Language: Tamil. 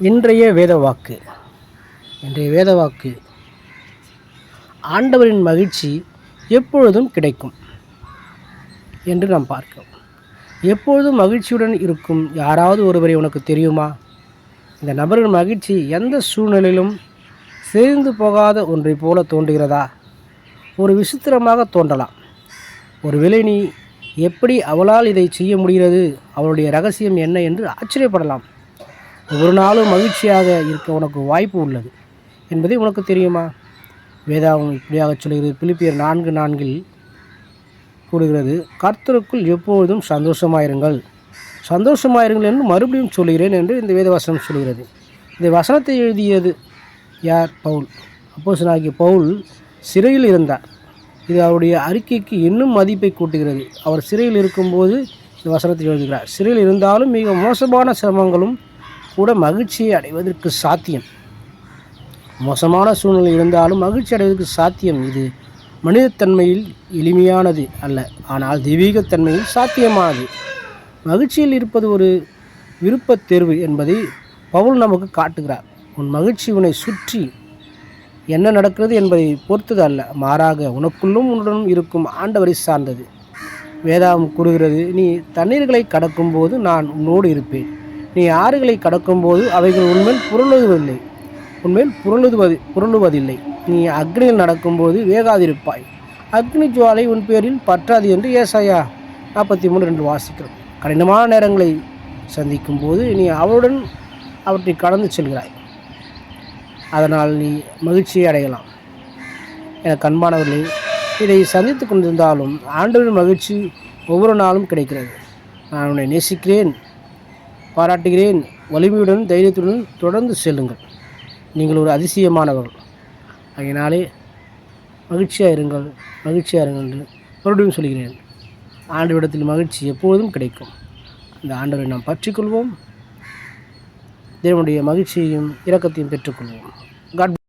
இன்றைய வேத வாக்கு இன்றைய வேத வாக்கு ஆண்டவரின் மகிழ்ச்சி எப்பொழுதும் கிடைக்கும் என்று நாம் பார்க்கிறோம். எப்பொழுதும் மகிழ்ச்சியுடன் இருக்கும் யாராவது ஒருவரை உனக்கு தெரியுமா? இந்த நபரின் மகிழ்ச்சி எந்த சூழ்நிலையிலும் சேர்ந்து போகாத ஒன்றை போல தோன்றுகிறதா? ஒரு விசித்திரமாக தோன்றலாம். ஒருவேளை நீ எப்படி அவளால் இதை செய்ய முடிகிறது? அவளுடைய ரகசியம் என்ன என்று ஆச்சரியப்படலாம். ஒவ்வொரு நாளும் மகிழ்ச்சியாக இருக்க உனக்கு வாய்ப்பு உள்ளது என்பதை உனக்கு தெரியுமா? வேதாவும் இப்படியாக சொல்கிறது. பிலிப்பியர் நான்கு நான்கில் கூறுகிறது. கர்த்தருக்குள் எப்பொழுதும் சந்தோஷமாயிருங்கள். சந்தோஷமாயிருங்கள் என்று மறுபடியும் சொல்கிறேன் என்று இந்த வேத வசனம் சொல்கிறது. இந்த வசனத்தை எழுதியது யார்? பவுல். அப்போசனாகிய பவுல் சிறையில் இருந்தார். இது அவருடைய அறிக்கைக்கு இன்னும் மதிப்பை கூட்டுகிறது. அவர் சிறையில் இருக்கும்போது இந்த வசனத்தை எழுதுகிறார். சிறையில் இருந்தாலும் மிக மோசமான சிரமங்களும் கூட மகிழ்ச்சியை அடைவதற்கு சாத்தியம். மோசமான சூழ்நிலை இருந்தாலும் மகிழ்ச்சி அடைவதற்கு சாத்தியம். இது மனிதத்தன்மையில் எளிமையானது அல்ல. ஆனால் தெய்வீகத்தன்மையில் சாத்தியமானது. மகிழ்ச்சியில் இருப்பது ஒரு விருப்பத் தேர்வு என்பதை பவுல் நமக்கு காட்டுகிறார். உன் மகிழ்ச்சி உன்னை சுற்றி என்ன நடக்கிறது என்பதை பொறுத்தது அல்ல. மாறாக உனக்குள்ளும் உன்னுடன் இருக்கும் ஆண்டவரை சார்ந்தது. வேதாவும் கூறுகிறது நீ தண்ணீர்களை கடக்கும்போது நான் உன்னோடு இருப்பேன். நீ ஆறுகளை கடக்கும்போது அவைகள் உன்மேல் புரளுவதில்லை. உன்மேல் புரளுவது புரளுவதில்லை. நீ அக்னியில் நடக்கும்போது வேகாதிருப்பாய். அக்னி ஜுவாலை உன் பேரில் பற்றாது என்று ஏசாயா நாற்பத்தி மூணு ரெண்டு வாசிக்கிறோம் கடினமான நேரங்களை சந்திக்கும் போது நீ அவளுடன் அவற்றை கடந்து செல்கிறாய். அதனால் நீ மகிழ்ச்சியை அடையலாம். என கண்பானவர்களே இதை சந்தித்து கொண்டிருந்தாலும் ஆண்டவரின் மகிழ்ச்சி ஒவ்வொரு நாளும் கிடைக்கிறது. நான் உன்னை நேசிக்கிறேன். பாராட்டுகிறேன். வலிமையுடன் தைரியத்துடன் தொடர்ந்து செல்லுங்கள். நீங்கள் ஒரு அதிசயமானவர்கள். அதனாலே மகிழ்ச்சியாக இருங்கள் மகிழ்ச்சியாக இருங்கள் என்று மறுபடியும் சொல்கிறேன். ஆண்டவரிடத்தில் மகிழ்ச்சி எப்பொழுதும் கிடைக்கும். அந்த ஆண்டவரை நாம் பற்றிக்கொள்வோம். தேவனுடைய மகிழ்ச்சியையும் இரக்கத்தையும் பெற்றுக்கொள்வோம். காட்